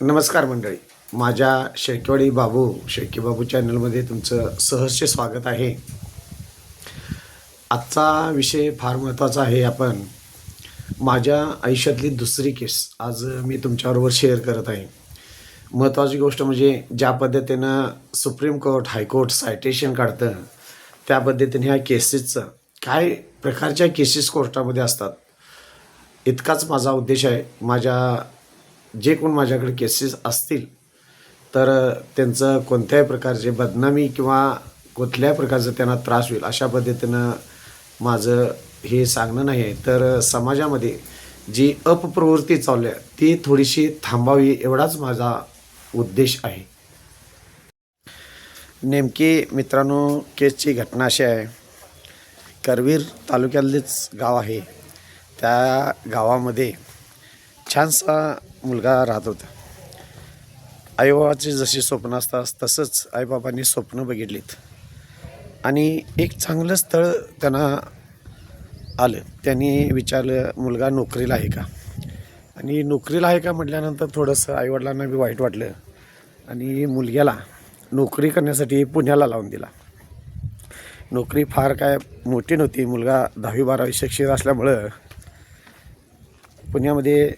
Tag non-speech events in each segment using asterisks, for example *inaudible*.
नमस्कार मंडळी. माझ्या शेकेवाडी बाबू शेकी बाबू चॅनलमध्ये तुमचं सहर्ष स्वागत आहे. आजचा विषय फार महत्त्वाचा आहे आपण. माझ्या आयुष्यातली दुसरी केस आज मी तुमच्याबरोबर शेअर करत आहे. महत्त्वाची गोष्ट म्हणजे ज्या पद्धतीनं सुप्रीम कोर्ट हायकोर्ट सायटेशन काढतं त्या पद्धतीने ह्या केसेसचं काय प्रकारच्या केसेस कोर्टामध्ये असतात इतकाच माझा उद्देश आहे. माझ्या जे कोण माझ्याकडे केसेस असतील तर त्यांचं कोणत्याही प्रकारचे बदनामी किंवा कुठल्याही प्रकारचं त्यांना त्रास होईल अशा पद्धतीनं माझं हे सांगणं नाही आहे. तर समाजामध्ये जी अपप्रवृत्ती चालू आहे ती थोडीशी थांबावी एवढाच माझा उद्देश आहे. नेमकी मित्रांनो केसची घटना अशी आहे. करवीर तालुक्यातलेच गाव आहे. त्या गावामध्ये छानसा मुलगा राहत होता. आईबाबाची जशी स्वप्न असतात तसंच आईबाबांनी स्वप्न बघितलीत. आणि एक चांगलं स्थळ त्यांना आलं. त्यांनी विचारलं मुलगा नोकरीला आहे का? आणि नोकरीला आहे का म्हटल्यानंतर थोडंसं आईवडिलांना बी वाईट वाटलं. आणि मुलग्याला नोकरी करण्यासाठी पुण्याला लावून दिला. नोकरी फार काय मोठी नव्हती. मुलगा दहावी बारावी शिक्षित असल्यामुळं पुण्यामध्ये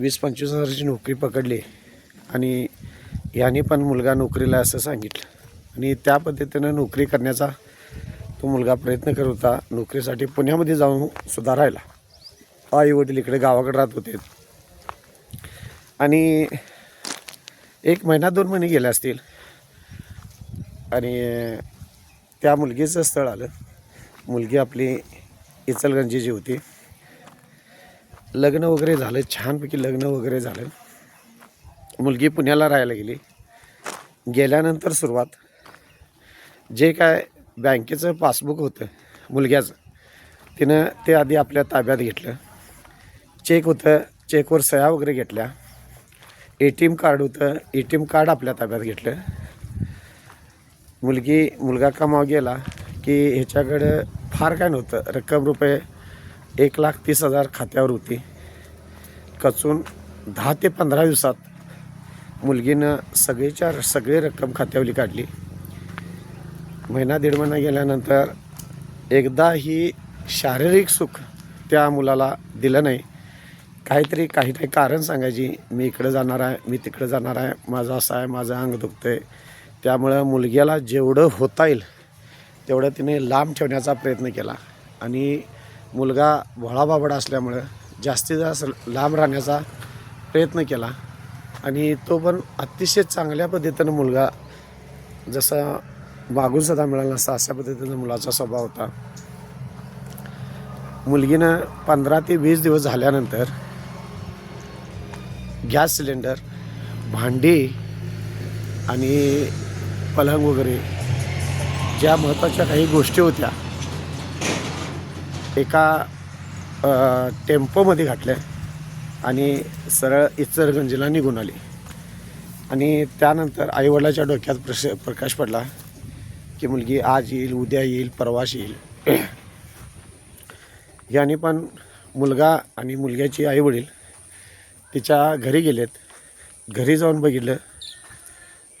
वीस पंचवीस हजाराची नोकरी पकडली आणि याने पण मुलगा नोकरीला असं सांगितलं. आणि त्या पद्धतीनं नोकरी करण्याचा तो मुलगा प्रयत्न करत होता नोकरीसाठी पुण्यामध्ये जाऊन सुद्धा राहिला. आई वडील इकडे गावाकडे राहत होते. आणि एक महिना दोन महिने गेले असतील. आणि त्या मुलगीचं स्थळ आलं. मुलगी आपली इचलगंजीची होती. लग्न वगैरे झालं छानपैकी लग्न वगैरे झालं. मुलगी पुण्याला राहायला गेली. गेल्यानंतर सुरुवात. जे काय बँकेचं पासबुक होतं मुलग्याचं तिनं ते आधी आपल्या ताब्यात घेतलं. चेक होतं चेकवर सह्या वगैरे घेतल्या. ए टी एम कार्ड होतं ए टी एम कार्ड आपल्या ताब्यात घेतलं. मुलगी मुलगा कामावर गेला की ह्याच्याकडं फार काय नव्हतं रक्कम रुपये एक लाख तीस हजार खात्यावर होती. कचून दहा ते पंधरा दिवसात मुलगीनं सगळीच्या सगळी रक्कम खात्यावली काढली. महिना दीड महिना गेल्यानंतर एकदा ही शारीरिक सुख त्या मुलाला दिलं नाही. काहीतरी काहीतरी कारण सांगायची मी इकडं जाणार आहे मी तिकडं जाणार आहे माझं असं आहे माझं अंग दुखतं आहे त्यामुळं मुलग्याला जेवढं होता येईल तेवढं तिने लांब ठेवण्याचा प्रयत्न केला. आणि मुलगा भोळाबाबडा असल्यामुळं जास्तीत जास्त लांब राहण्याचा प्रयत्न केला. आणि तो पण अतिशय चांगल्या पद्धतीनं मुलगा जसा मागून सुद्धा मिळाला नसता अशा पद्धतीनं मुलाचा स्वभाव होता. मुलगीनं पंधरा ते वीस दिवस झाल्यानंतर गॅस सिलेंडर भांडी आणि पलंग वगैरे ज्या महत्त्वाच्या काही गोष्टी होत्या एका टेम्पोमध्ये घातल्या आणि सरळ इचलगंजीला निघून आली. आणि त्यानंतर आईवडिलाच्या डोक्यात प्रश प्रकाश पडला की मुलगी आज येईल उद्या येईल परवाश येईल. *clears throat* याने पण मुलगा आणि मुलग्याची आईवडील तिच्या घरी गेलेत. घरी जाऊन बघितलं.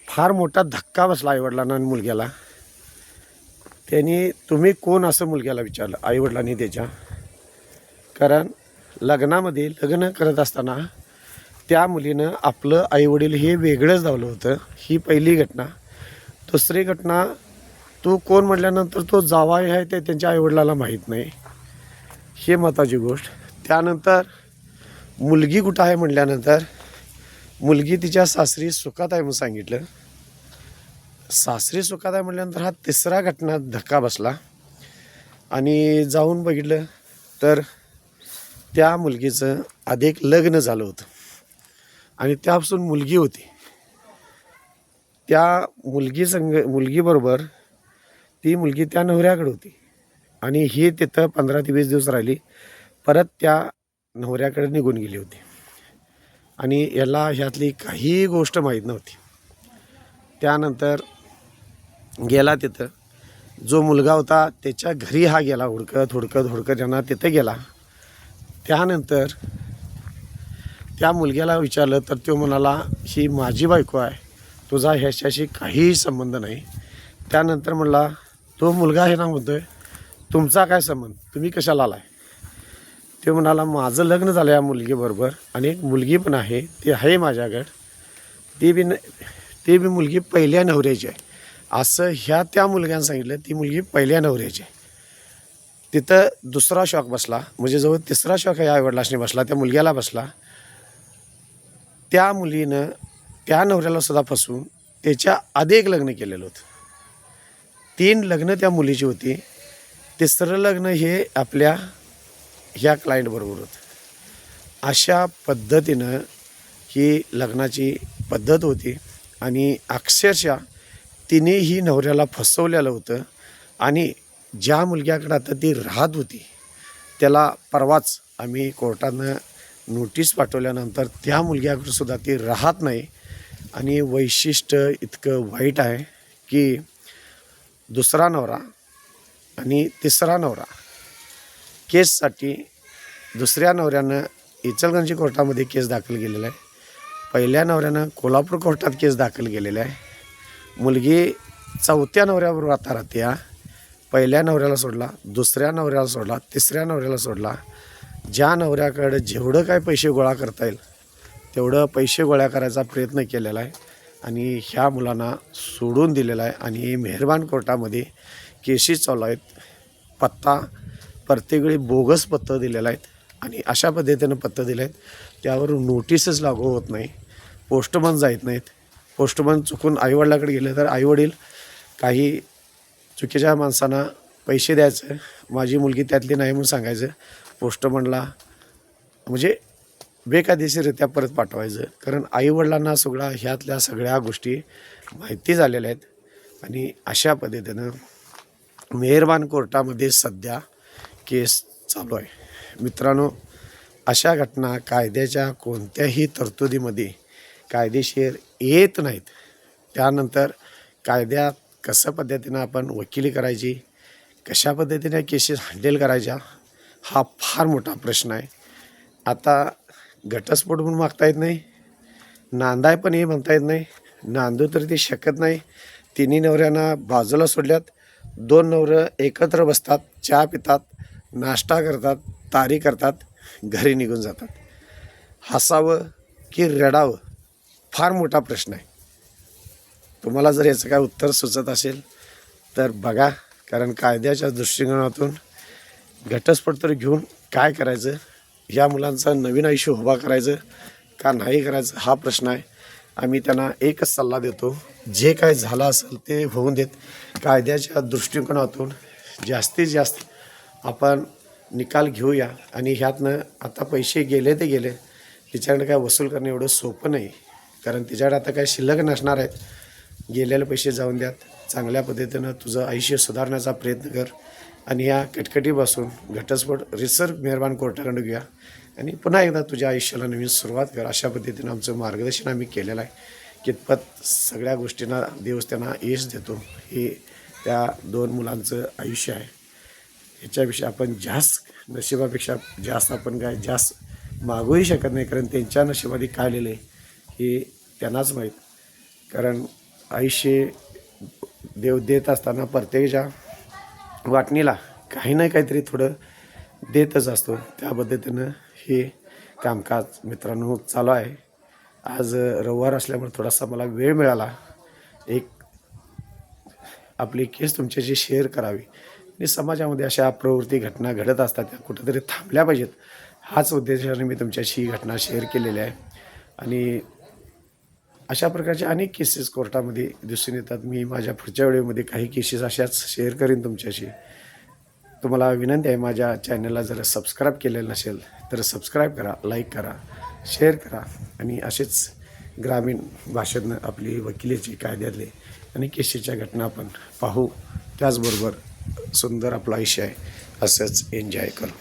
फार मोठा धक्का बसला आईवडिलांना आणि मुलग्याला. त्यांनी तुम्ही कोण असं मुलग्याला विचारलं आईवडिलांनी त्याच्या? कारण लग्नामध्ये लग्न करत असताना त्या मुलीनं आपलं आईवडील हे वेगळंच धावलं होतं ही पहिली घटना. दुसरी घटना तू कोण म्हटल्यानंतर तो जावाय आहे ते त्यांच्या आईवडिलाला माहीत नाही. हे महत्त्वाची गोष्ट. त्यानंतर मुलगी कुठं आहे म्हटल्यानंतर मुलगी तिच्या सासरी सुखात आहे म्हणून सांगितलं सासरी सुखात आहे म्हटल्यानंतर हा तिसरा घटना धक्का बसला. आणि जाऊन बघितलं तर त्या मुलगीचं अधिक लग्न झालं होतं. आणि त्यापासून मुलगी होती. त्या मुलगी संग मुलगीबरोबर ती मुलगी त्या नवऱ्याकडे होती. आणि ही तिथं पंधरा ते वीस दिवस राहिली. परत त्या नवऱ्याकडे निघून गेली होती. आणि याला ह्यातली काही गोष्ट माहीत नव्हती. त्यानंतर गेला तिथं. जो मुलगा होता त्याच्या घरी हा गेला हुडकत हुडकत हुडकत यांना तिथं गेला. त्यानंतर त्या मुलग्याला विचारलं तर तो म्हणाला ही माझी बायको आहे. तुझा ह्याच्याशी काहीही संबंध नाही. त्यानंतर म्हणला तो मुलगा आहे ना म्हणतोय तुमचा काय संबंध? तुम्ही कशाला आलाय? ते म्हणाला माझं लग्न झालं या मुलगीबरोबर आणि एक मुलगी पण आहे ती आहे माझ्याकडं. ती बी न ती बी मुलगी पहिल्या नवऱ्याची आहे. असं ह्या त्या मुलग्यानं सांगितलं ती मुलगी पहिल्या नवऱ्याची तिथं दुसरा शॉक बसला म्हणजे जवळ तिसरा शॉक या वडिलाशनी बसला त्या मुलग्याला बसला. त्या मुलीनं त्या नवऱ्याला सुद्धा फसवून त्याच्या आधी एक लग्न केलेलं होतं. तीन लग्न त्या मुलीची होती. तिसरं लग्न हे आपल्या ह्या क्लायंटबरोबर होतं. अशा पद्धतीनं ही लग्नाची पद्धत होती आणि अक्षरशः तिनेही नवऱ्याला फसवलेलं होतं. आणि ज्या मुलग्याकडे आता ती राहत होती त्याला परवाच आम्ही कोर्टानं नोटीस पाठवल्यानंतर त्या मुलग्याकडे सुद्धा ती राहत नाही. आणि वैशिष्ट्य इतकं वाईट आहे की दुसरा नवरा आणि तिसरा नवरा केससाठी दुसऱ्या नवऱ्यानं इचलगंजी कोर्टामध्ये केस दाखल केलेला आहे. पहिल्या नवऱ्यानं कोल्हापूर कोर्टात केस दाखल केलेला आहे. मुलगी चौथ्या नवऱ्याबरोबर आता राहते पहिल्या नवऱ्याला सोडला दुसऱ्या नवऱ्याला सोडला तिसऱ्या नवऱ्याला सोडला. ज्या नवऱ्याकडे जेवढं काय पैसे गोळा करता येईल तेवढं पैसे गोळा करायचा प्रयत्न केलेला आहे आणि ह्या मुलांना सोडून दिलेला आहे. आणि मेहरबान कोर्टामध्ये केसेस चालू आहेत पत्ता प्रत्येक वेळी बोगस पत्तं दिलेलं आहेत आणि अशा पद्धतीनं पत्तं दिलं आहेत त्यावर नोटीसच लागू होत नाही पोस्टमन जात नाहीत. पोस्टमन चुकून आईवडिलाकडे गेले तर आईवडील काही चुकीच्या माणसांना पैसे द्यायचं माझी मुलगी त्यातली नाही म्हणून सांगायचं पोस्टमनला म्हणजे बेकायदेशीररित्या परत पाठवायचं. कारण आईवडिलांना सगळा ह्यातल्या सगळ्या गोष्टी माहिती झालेल्या आहेत. आणि अशा पद्धतीनं मेहरबान कोर्टामध्ये सध्या केस चालू आहे. मित्रांनो अशा घटना कायद्याच्या कोणत्याही तरतुदीमध्ये कायदेशीर येत नाहीत. त्यानंतर कायद्यात कसं पद्धतीनं आपण वकिली करायची कशा पद्धतीने केसेस हँडल करायच्या हा फार मोठा प्रश्न आहे. आता घटस्फोट म्हणून मागता येत नाही नांदाय पण हे म्हणता येत नाही नांदू तर ते शकत नाही. तिन्ही नवऱ्यांना बाजूला सोडल्यात दोन नवरं एकत्र बसतात चहा पितात नाश्ता करतात तारी करतात घरी निघून जातात. हसावं की रडावं? फार मोठा प्रश्न आहे. तुम्हाला जर याचं काय उत्तर सुचत असेल तर बघा कारण कायद्याच्या दृष्टिकोनातून घटस्फोट तर घेऊन काय करायचं या मुलांचा नवीन आयुष्य उभा करायचं का नाही करायचं हा प्रश्न आहे. आम्ही त्यांना एकच सल्ला देतो जे काय झालं असेल ते होऊन देत. कायद्याच्या दृष्टिकोनातून जास्तीत जास्त आपण निकाल घेऊया. आणि ह्यातनं आता पैसे गेले ते गेले तिच्याकडे काय वसूल करणं एवढं सोपं नाही. कारण तिच्याकडे आता काय शिल्लक नसणार आहेत. गेलेले पैसे जाऊन द्यात. चांगल्या पद्धतीनं तुझं आयुष्य सुधारण्याचा प्रयत्न कर. आणि या कटकटीपासून घटस्फोट रिसर्च मेहरबान कोर्टाकडे घ्या आणि पुन्हा एकदा तुझ्या आयुष्याला नवीन सुरुवात कर. अशा पद्धतीनं आमचं मार्गदर्शन आम्ही केलेलं आहे. कितपत सगळ्या गोष्टींना दिवस त्यांना यश देतो हे त्या दोन मुलांचं आयुष्य आहे. याच्यापेक्षा आपण जास्त नशिबापेक्षा जास्त आपण काय जास्त मागूही शकत नाही. कारण त्यांच्या नशिबाने काय लिहिलं आहे. हे त्यांनाच माहीत. कारण आयुष्य देव देत असताना प्रत्येकाच्या वाटणीला काही ना काहीतरी थोडं देतच असतो. त्या पद्धतीनं हे कामकाज मित्रांनो चालू आहे. आज रविवार असल्यामुळे थोडासा मला वेळ मिळाला. एक आपली केस तुमच्याशी शेअर करावी. आणि समाजामध्ये अशा प्रवृत्ती घटना घडत असतात त्या कुठंतरी थांबल्या पाहिजेत. हाच उद्देशाने मी तुमच्याशी ही घटना शेअर केलेली आहे. आणि अशा प्रकारच्या अनेक केसेस कोर्टामध्ये दिसून येतात. मी माझ्या पुढच्या वेळेमध्ये काही केसेस अशाच शेअर करीन तुमच्याशी. तुम्हाला विनंती आहे माझ्या चॅनलला जर सबस्क्राईब केलेलं नसेल तर सबस्क्राईब करा लाईक करा शेअर करा आणि असेच ग्रामीण भाषेतनं आपली वकिलीची कायद्यातले आणि केसेसच्या घटना आपण पाहू. त्याचबरोबर सुंदर आपलं आयुष्य आहे. असंच एन्जॉय करू.